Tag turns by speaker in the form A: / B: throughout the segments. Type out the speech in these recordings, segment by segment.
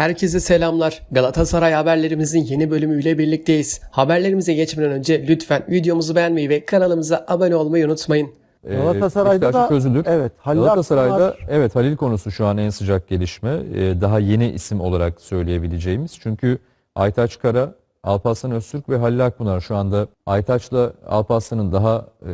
A: Herkese selamlar. Galatasaray haberlerimizin yeni bölümüyle birlikteyiz. Haberlerimize geçmeden önce lütfen videomuzu beğenmeyi ve kanalımıza abone olmayı unutmayın.
B: Ee,
C: Galatasaray'da da
B: çözülür.
C: evet Halil
B: Galatasaray'da
C: Akpınar-
B: evet Halil konusu şu an en sıcak gelişme. Ee, daha yeni isim olarak söyleyebileceğimiz. Çünkü Aytaç Kara, Alparslan Öztürk ve Halil Akpınar şu anda Aytaç'la Alparslan'ın daha e,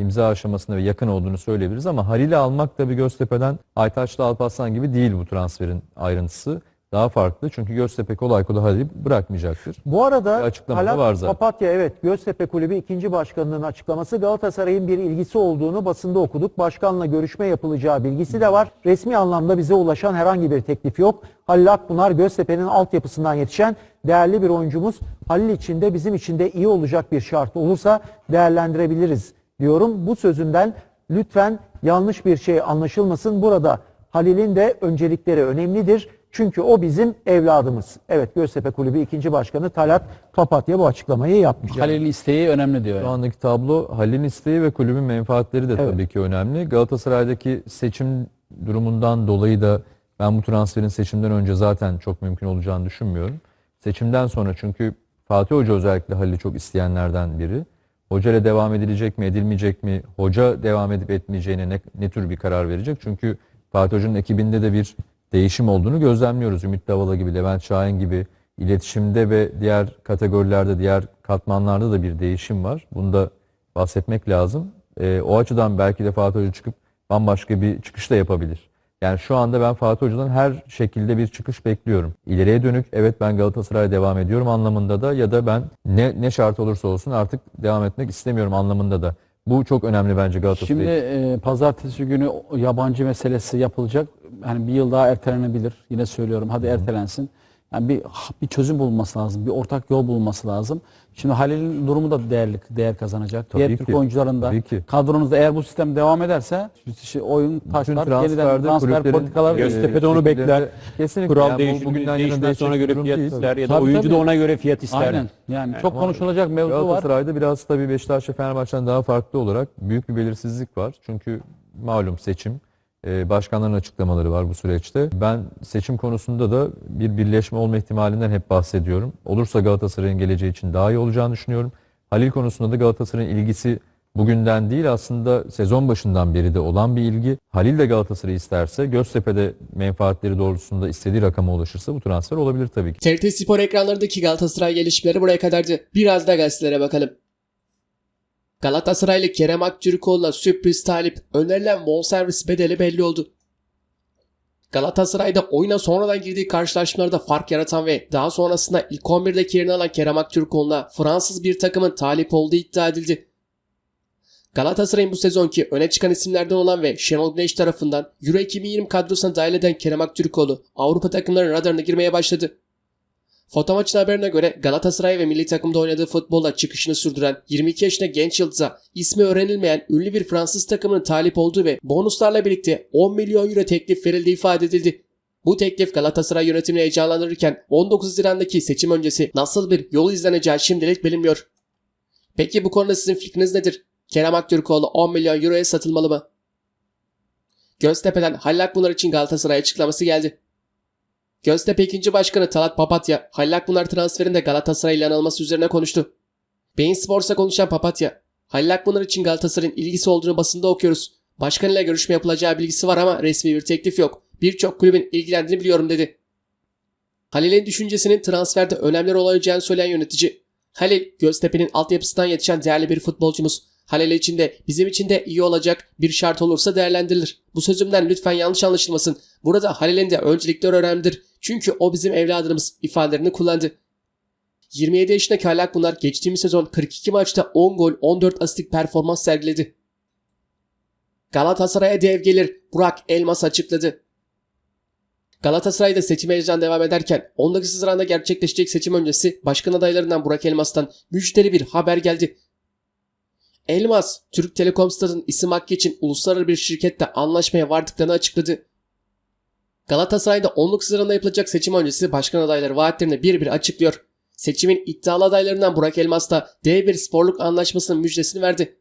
B: imza aşamasında ve yakın olduğunu söyleyebiliriz ama Halil'i almak da bir Göztepe'den Aytaç'la Alparslan gibi değil bu transferin ayrıntısı. Daha farklı çünkü Göztepe kolay kolay Halil'i bırakmayacaktır.
C: Bu arada
B: Bir açıklama da
C: Talat
B: var zaten.
C: Papatya evet Göztepe Kulübü ikinci başkanının açıklaması Galatasaray'ın bir ilgisi olduğunu basında okuduk. Başkanla görüşme yapılacağı bilgisi de var. Resmi anlamda bize ulaşan herhangi bir teklif yok. Halil Akpınar Göztepe'nin altyapısından yetişen değerli bir oyuncumuz. Halil için de bizim için de iyi olacak bir şart olursa değerlendirebiliriz diyorum. Bu sözünden lütfen yanlış bir şey anlaşılmasın. Burada Halil'in de öncelikleri önemlidir. Çünkü o bizim evladımız. Evet Göztepe Kulübü ikinci başkanı Talat Papatya bu açıklamayı yapmış.
D: Halil'in isteği önemli diyor.
B: Şu
D: yani.
B: andaki tablo Halil'in isteği ve kulübün menfaatleri de
C: Evet.
B: tabii ki önemli. Galatasaray'daki seçim durumundan dolayı da ben bu transferin seçimden önce zaten çok mümkün olacağını düşünmüyorum. Seçimden sonra çünkü Fatih Hoca özellikle Halil'i çok isteyenlerden biri. Hoca ile devam edilecek mi, edilmeyecek mi? Hoca devam edip etmeyeceğine ne, ne tür bir karar verecek? Çünkü Fatih Hoca'nın ekibinde de bir değişim olduğunu gözlemliyoruz. Ümit Davala gibi, Levent Şahin gibi iletişimde ve diğer kategorilerde, diğer katmanlarda da bir değişim var. Bunu da bahsetmek lazım. Ee, o açıdan belki de Fatih Hoca çıkıp bambaşka bir çıkış da yapabilir. Yani şu anda ben Fatih Hoca'dan her şekilde bir çıkış bekliyorum. İleriye dönük evet ben Galatasaray'a devam ediyorum anlamında da ya da ben ne, ne şart olursa olsun artık devam etmek istemiyorum anlamında da. Bu çok önemli bence Galatasaray.
D: Şimdi e, pazartesi günü yabancı meselesi yapılacak. Yani bir yıl daha ertelenebilir. Yine söylüyorum hadi ertelensin. Yani bir bir çözüm bulunması lazım. Bir ortak yol bulunması lazım. Şimdi Halil'in durumu da değerli değer kazanacak.
B: Tabii
D: Diğer
B: ki.
D: Türk oyuncuların da kadronuzda eğer bu sistem devam ederse işte oyun taşlar yeniden transfer politikaları
B: e,
E: Göztepe de onu bekler.
B: Kesinlikle.
E: Kural
B: Yani
E: değişimi,
B: bugünden yarına
E: değişimden sonra göre fiyat
B: değil.
E: ister ya da
D: Tabii,
E: oyuncu
D: tabii.
E: da ona göre fiyat ister.
D: Aynen. Yani çok
E: ama
D: konuşulacak mevzu var.
B: Galatasaray'da biraz tabii Beşiktaş ve Fenerbahçe'den daha farklı olarak büyük bir belirsizlik var. Çünkü malum seçim, başkanların açıklamaları var bu süreçte. Ben seçim konusunda da bir birleşme olma ihtimalinden hep bahsediyorum. Olursa Galatasaray'ın geleceği için daha iyi olacağını düşünüyorum. Halil konusunda da Galatasaray'ın ilgisi bugünden değil aslında sezon başından beri de olan bir ilgi. Halil de Galatasaray'ı isterse Göztepe'de menfaatleri doğrultusunda istediği rakama ulaşırsa bu transfer olabilir tabii ki.
A: TRT Spor ekranlarındaki Galatasaray gelişmeleri buraya kadardı. Biraz da gazetelere bakalım. Galatasaraylı Kerem Aktürkoğlu'na sürpriz talip önerilen bonservis bedeli belli oldu. Galatasaray'da oyuna sonradan girdiği karşılaşmalarda fark yaratan ve daha sonrasında ilk 11'deki yerini alan Kerem Aktürkoğlu'na Fransız bir takımın talip olduğu iddia edildi. Galatasaray'ın bu sezonki öne çıkan isimlerden olan ve Şenol Güneş tarafından Euro 2020 kadrosuna dahil eden Kerem Aktürkoğlu Avrupa takımlarının radarına girmeye başladı. Foto haberine göre Galatasaray ve milli takımda oynadığı futbolla çıkışını sürdüren 22 yaşında genç yıldıza ismi öğrenilmeyen ünlü bir Fransız takımının talip olduğu ve bonuslarla birlikte 10 milyon euro teklif verildiği ifade edildi. Bu teklif Galatasaray yönetimini heyecanlandırırken 19 Haziran'daki seçim öncesi nasıl bir yol izleneceği şimdilik bilinmiyor. Peki bu konuda sizin fikriniz nedir? Kerem Aktürkoğlu 10 milyon euroya satılmalı mı? Göztepe'den Halil Akbunar için Galatasaray açıklaması geldi. Göztepe 2. Başkanı Talat Papatya, Halil Akbunar transferinde Galatasaray ile anılması üzerine konuştu. Beyin Sports'a konuşan Papatya, Halil Akbunar için Galatasaray'ın ilgisi olduğunu basında okuyoruz. Başkan ile görüşme yapılacağı bilgisi var ama resmi bir teklif yok. Birçok kulübün ilgilendiğini biliyorum dedi. Halil'in düşüncesinin transferde önemli rol oynayacağını söyleyen yönetici, Halil, Göztepe'nin altyapısından yetişen değerli bir futbolcumuz. Halil için de bizim için de iyi olacak bir şart olursa değerlendirilir. Bu sözümden lütfen yanlış anlaşılmasın. Burada Halil'in de öncelikleri önemlidir. Çünkü o bizim evladımız ifadelerini kullandı. 27 yaşındaki Halil Akbunar geçtiğimiz sezon 42 maçta 10 gol 14 asistlik performans sergiledi. Galatasaray'a dev gelir Burak Elmas açıkladı. Galatasaray'da seçim heyecanı devam ederken 19 Haziran'da gerçekleşecek seçim öncesi başkan adaylarından Burak Elmas'tan müjdeli bir haber geldi. Elmas, Türk Telekom Stad'ın isim hakkı için uluslararası bir şirkette anlaşmaya vardıklarını açıkladı. Galatasaray'da 19 Haziran'da yapılacak seçim öncesi başkan adayları vaatlerini bir bir açıklıyor. Seçimin iddialı adaylarından Burak Elmas da D1 sporluk anlaşmasının müjdesini verdi.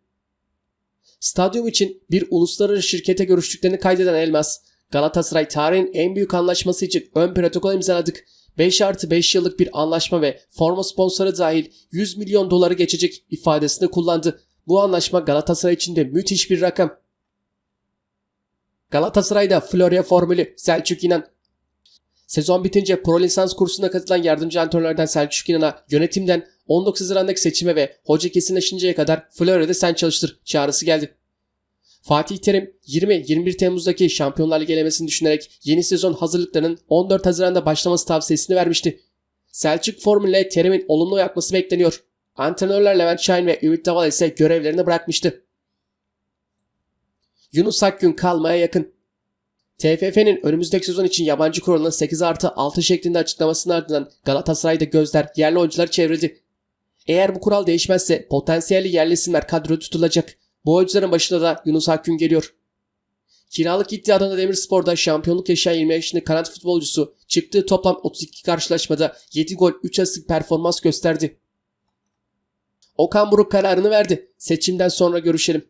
A: Stadyum için bir uluslararası şirkete görüştüklerini kaydeden Elmas, Galatasaray tarihin en büyük anlaşması için ön protokol imzaladık. 5 artı 5 yıllık bir anlaşma ve forma sponsoru dahil 100 milyon doları geçecek ifadesini kullandı. Bu anlaşma Galatasaray için de müthiş bir rakam. Galatasaray'da Florya formülü Selçuk İnan. Sezon bitince pro lisans kursuna katılan yardımcı antrenörlerden Selçuk İnan'a yönetimden 19 Haziran'daki seçime ve hoca kesinleşinceye kadar Florya'da sen çalıştır çağrısı geldi. Fatih Terim 20-21 Temmuz'daki Şampiyonlar Ligi elemesini düşünerek yeni sezon hazırlıklarının 14 Haziran'da başlaması tavsiyesini vermişti. Selçuk formülle Terim'in olumlu yakması bekleniyor. Antrenörler Levent Şahin ve Ümit Davala ise görevlerini bırakmıştı. Yunus Akgün kalmaya yakın. TFF'nin önümüzdeki sezon için yabancı kuralının 8 artı 6 şeklinde açıklamasının ardından Galatasaray'da gözler yerli oyuncular çevrildi. Eğer bu kural değişmezse potansiyelli yerli isimler kadroda tutulacak. Bu oyuncuların başında da Yunus Akgün geliyor. Kiralık gitti Adana Demirspor'da şampiyonluk yaşayan 20 yaşındaki kanat futbolcusu çıktığı toplam 32 karşılaşmada 7 gol 3 asist performans gösterdi. Okan Buruk kararını verdi. Seçimden sonra görüşelim.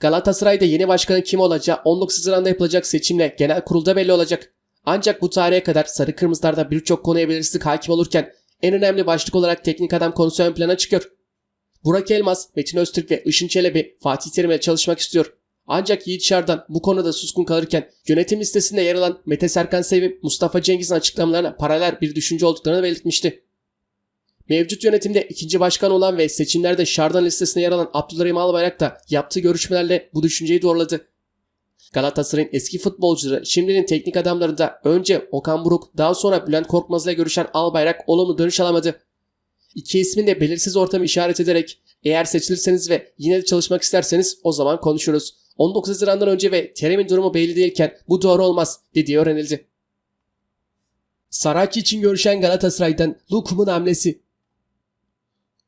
A: Galatasaray'da yeni başkanın kim olacağı 19 Haziran'da yapılacak seçimle genel kurulda belli olacak. Ancak bu tarihe kadar sarı kırmızılarda birçok konuya belirsizlik hakim olurken en önemli başlık olarak teknik adam konusu ön plana çıkıyor. Burak Elmas, Metin Öztürk ve Işın Çelebi Fatih Terim'le çalışmak istiyor. Ancak Yiğit Şardan bu konuda suskun kalırken yönetim listesinde yer alan Mete Serkan Sevim, Mustafa Cengiz'in açıklamalarına paralel bir düşünce olduklarını belirtmişti. Mevcut yönetimde ikinci başkan olan ve seçimlerde Şardan listesine yer alan Abdülrahim Albayrak da yaptığı görüşmelerle bu düşünceyi doğruladı. Galatasaray'ın eski futbolcuları şimdinin teknik adamlarında önce Okan Buruk daha sonra Bülent Korkmaz'la görüşen Albayrak olumlu dönüş alamadı. İki ismin de belirsiz ortamı işaret ederek eğer seçilirseniz ve yine de çalışmak isterseniz o zaman konuşuruz. 19 Haziran'dan önce ve Terim'in durumu belli değilken bu doğru olmaz dediği öğrenildi. Saracchi için görüşen Galatasaray'dan Lukum'un hamlesi.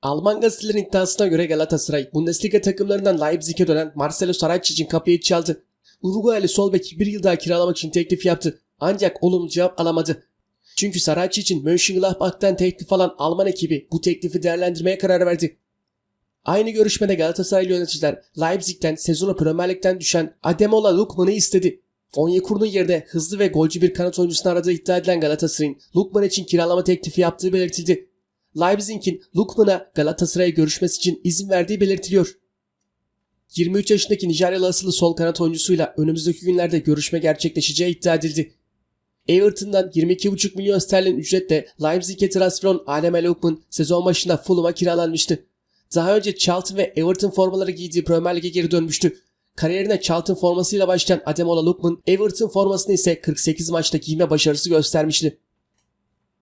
A: Alman gazetelerin iddiasına göre Galatasaray Bundesliga takımlarından Leipzig'e dönen Marcelo Saracchi için kapıyı çaldı. Uruguaylı sol beki bir yıl daha kiralamak için teklif yaptı. Ancak olumlu cevap alamadı. Çünkü Saracchi için Mönchengladbach'tan teklif alan Alman ekibi bu teklifi değerlendirmeye karar verdi. Aynı görüşmede Galatasaraylı yöneticiler Leipzig'ten sezonu Premier Lig'den düşen Ademola Lukman'ı istedi. Onyekuru'nun yerine hızlı ve golcü bir kanat oyuncusunu aradığı iddia edilen Galatasaray'ın Lukman için kiralama teklifi yaptığı belirtildi. Leipzig'in Lukman'a Galatasaray'a görüşmesi için izin verdiği belirtiliyor. 23 yaşındaki Nijeryalı asıllı sol kanat oyuncusuyla önümüzdeki günlerde görüşme gerçekleşeceği iddia edildi. Everton'dan 22,5 milyon sterlin ücretle Leipzig'e transfer olan Adem Lukman sezon başında Fulham'a kiralanmıştı. Daha önce Charlton ve Everton formaları giydiği Premier Lig'e geri dönmüştü. Kariyerine Charlton formasıyla başlayan Ademola Lukman, Everton formasını ise 48 maçta giyme başarısı göstermişti.